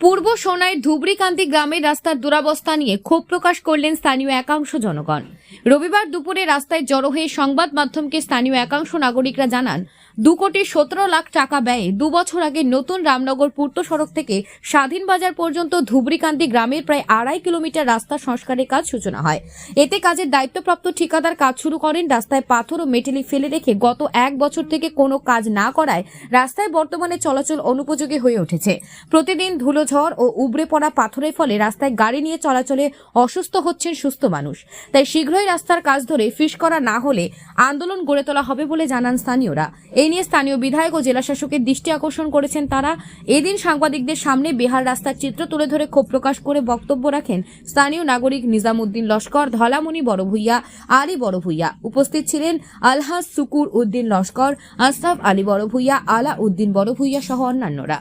পূর্ব সোনাইয়ের ধুবড়িকান্তি গ্রামের রাস্তার দুরাবস্থা নিয়ে ক্ষোভ প্রকাশ করলেন স্থানীয় একাংশ জনগণ। রবিবার দুপুরে রাস্তায় জড়ো হয়ে সংবাদ মাধ্যমকে স্থানীয় একাংশ নাগরিকরা জানান দু কোটি সতেরো লাখ টাকা ব্যয়ে দু বছর আগে নতুন রামনগর পূর্ত সড়ক থেকে স্বাধীন বাজার পর্যন্ত ধুবড়িকান্তি গ্রামের প্রায় আড়াই কিলোমিটার রাস্তা সংস্কারের কাজ সূচনা হয়। এতে কাজের দায়িত্বপ্রাপ্ত ঠিকাদার কাজ শুরু করেন, রাস্তায় পাথর ও মেটেলি ফেলে রেখে গত এক বছর থেকে কোনো কাজ না করায় রাস্তায় বর্তমানে চলাচল অনুপযোগী হয়ে উঠেছে। প্রতিদিন ধুলোঝড় ও উবড়ে পড়া পাথরের ফলে রাস্তায় গাড়ি নিয়ে চলাচলে অসুস্থ হচ্ছেন সুস্থ মানুষ। তাই শীঘ্রই রাস্তার কাজ ধরে ফিস করা না হলে আন্দোলন গড়ে তোলা হবে বলে জানান স্থানীয়রা। এই নিয়ে স্থানীয় বিধায়ক ও জেলাশাসকের দৃষ্টি আকর্ষণ করেছেন তারা। এদিন সাংবাদিকদের সামনে বিহার রাস্তার চিত্র তুলে ধরে ক্ষোভ প্রকাশ করে বক্তব্য রাখেন স্থানীয় নাগরিক নিজামুদ্দিন লস্কর ধলামণি বড়ভূইয়া, আলী বড়ভূইয়া। উপস্থিত ছিলেন আলহাজ সুকুর উদ্দিন লস্কর আস্তাফ আলী বড়ভূইয়া, আলা উদ্দিন বড়ভূইয়া সহ অন্যান্যরা।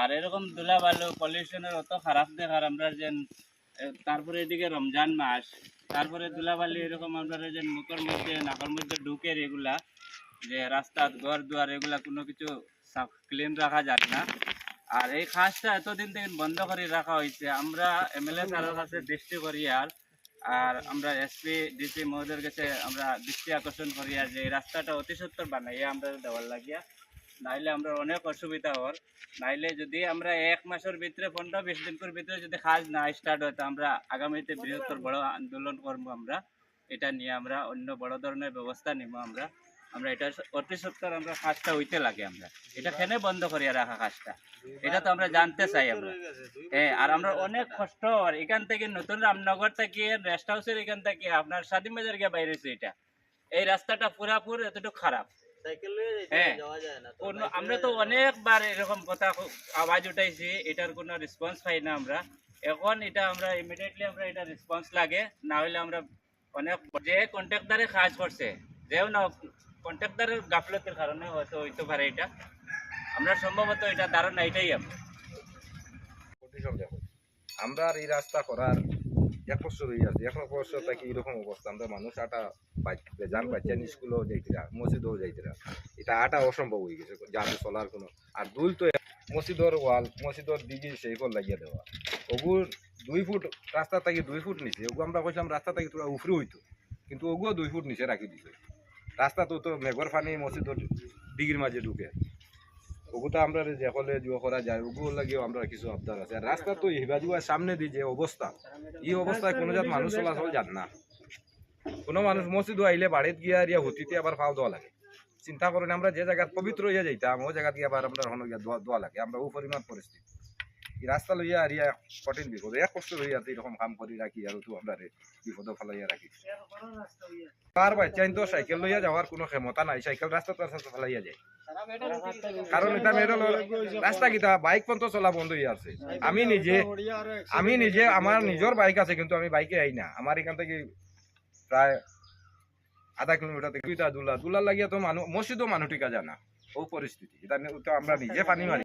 আর এরকম ধুলা বালু পলিউশনের অত খারাপ দেখার আমরা যে তারপরে এদিকে রমজান মাস। তারপরে ধুলাবালি এরকম আমরা যে মুখের মধ্যে, নাকের মধ্যে ঢুকে এগুলা যে রাস্তা, ঘর দুয়ার, এগুলা কোনো কিছু ক্লিন রাখা যায় না। আর এই খাসটা এতদিন থেকে বন্ধ করে রাখা হয়েছে। আমরা এমএলএ স্যারের কাছে দৃষ্টি করি আর আর আমরা এসপি ডিসি মহোদয়ের কাছে আমরা দৃষ্টি আকর্ষণ করি আর যে রাস্তাটা অতি সত্তর বানাইয়া আমরা দেওয়ার লাগিয়া নাইলে আমরা অনেক অসুবিধা হওয়ার। নাইলে যদি আমরা এক মাসের ভিতরে, পনেরো বিশ দিনের ভিতরে যদি কাজ না স্টার্ট হয়, তো আমরা আগামীতে বৃহত্তর বড় আন্দোলন করব আমরা। এটা নিয়ে আমরা অন্য বড় ধরনের ব্যবস্থা নিব আমরা। আমরা এটা অতি সত্তর আমরা কাজটা হইতে লাগে আমরা। এটা কেন বন্ধ করিয়া রাখা কাজটা। এটা তো আমরা জানতে চাই আমরা। হ্যাঁ আর আমরা অনেক কষ্ট আর এখান থেকে নতুন রামনগর থেকে রেস্ট হাউসের এখান থেকে আপনার স্বাধীন বাজার গিয়ে বাইরেছে এটা। এই রাস্তাটা পুরাপুর এতটুকু খারাপ। আমরা তো অনেকবার এরকম কথা আওয়াজ উঠাইছি এটার কোনো রেসপন্স পাই না আমরা। এখন এটা আমরা ইমিডিয়েটলি আমরা এটা রেসপন্স লাগে না হলে আমরা অনেক যে কন্ট্রাক্টারে কাজ করছে যেও না কন্ট্রাক্টারের গাফলতের কারণে হয়তো হইতে পারে এটা। আমরা সম্ভবত এটা ধারণা এটাই আমরা। আমরা আর এই রাস্তা করার এক বছর হয়ে আছে এক বছর থেকে এরকম অবস্থা আমরা মানুষ আটা বাচ্চা স্কুলেও যাইতিরা, মসজিদেও যাইতিরা, এটা আটা অসম্ভব হয়ে গেছে চলার কোনো, আর দুল তো মসজিদর ওয়াল, মসজিদর সেই লাগিয়ে দেওয়া। দুই ফুট রাস্তা দুই ফুট নিচে, ওগু আমরা রাস্তা তোরা হইতো, কিন্তু ওগুও দুই ফুট নিচে রাখি দিছে। রাস্তা তো তো মেঘর ফানি মসজিদর দিঘির মাঝে ঢুকে। ওগুতা আমরা যে হলে করা যায় ওগুলো লাগিয়েও আমরা কিছু আবদার আছে। রাস্তা তো সামনে দিয়ে যে অবস্থা, এই অবস্থায় কোনো জাত মানুষ চলাচল যান না। কোনো মানুষ মসজিদ আইলে বাড়িত গিয়া ইয়া হুতিতে আবার ফাও দেওয়া লাগে। চিন্তা করেন আমরা যে জায়গায় পবিত্র হইয়া যাইতাম, ও জায়গা দিয়ে আবার আমরা হন গিয়া দোয়া দোয়া লাগে। আমরা ও পরিমাণ পরিস্থিতি রাস্তা লইয়া আর ইয়া কঠিন বিপদ। এক কষ্ট হইয়া তো এরকম কাম করি রাখি আর তো আমরা বিপদ ফেলাইয়া রাখি। তার বাচ্চা তো সাইকেল লইয়া যাওয়ার কোনো ক্ষমতা নাই। সাইকেল রাস্তা তো রাস্তা ফেলাইয়া যায়। কারণ এটা মেয়ের রাস্তা কিতা বাইক পর্যন্ত চলা বন্ধ হয়ে আছে। আমি নিজে আমি নিজে আমার নিজের বাইক আছে, কিন্তু আমি বাইকে আই না। আমার এখান থেকে প্রায় আধা কিলোমিটার থেকে। দুইটা দুলা দুলা লাগিয়া তো মানুষ মসজিদও মানুষ টিকা জানা। ও পরিস্থিতি। এটা তো আমরা নিজে পানি মারি।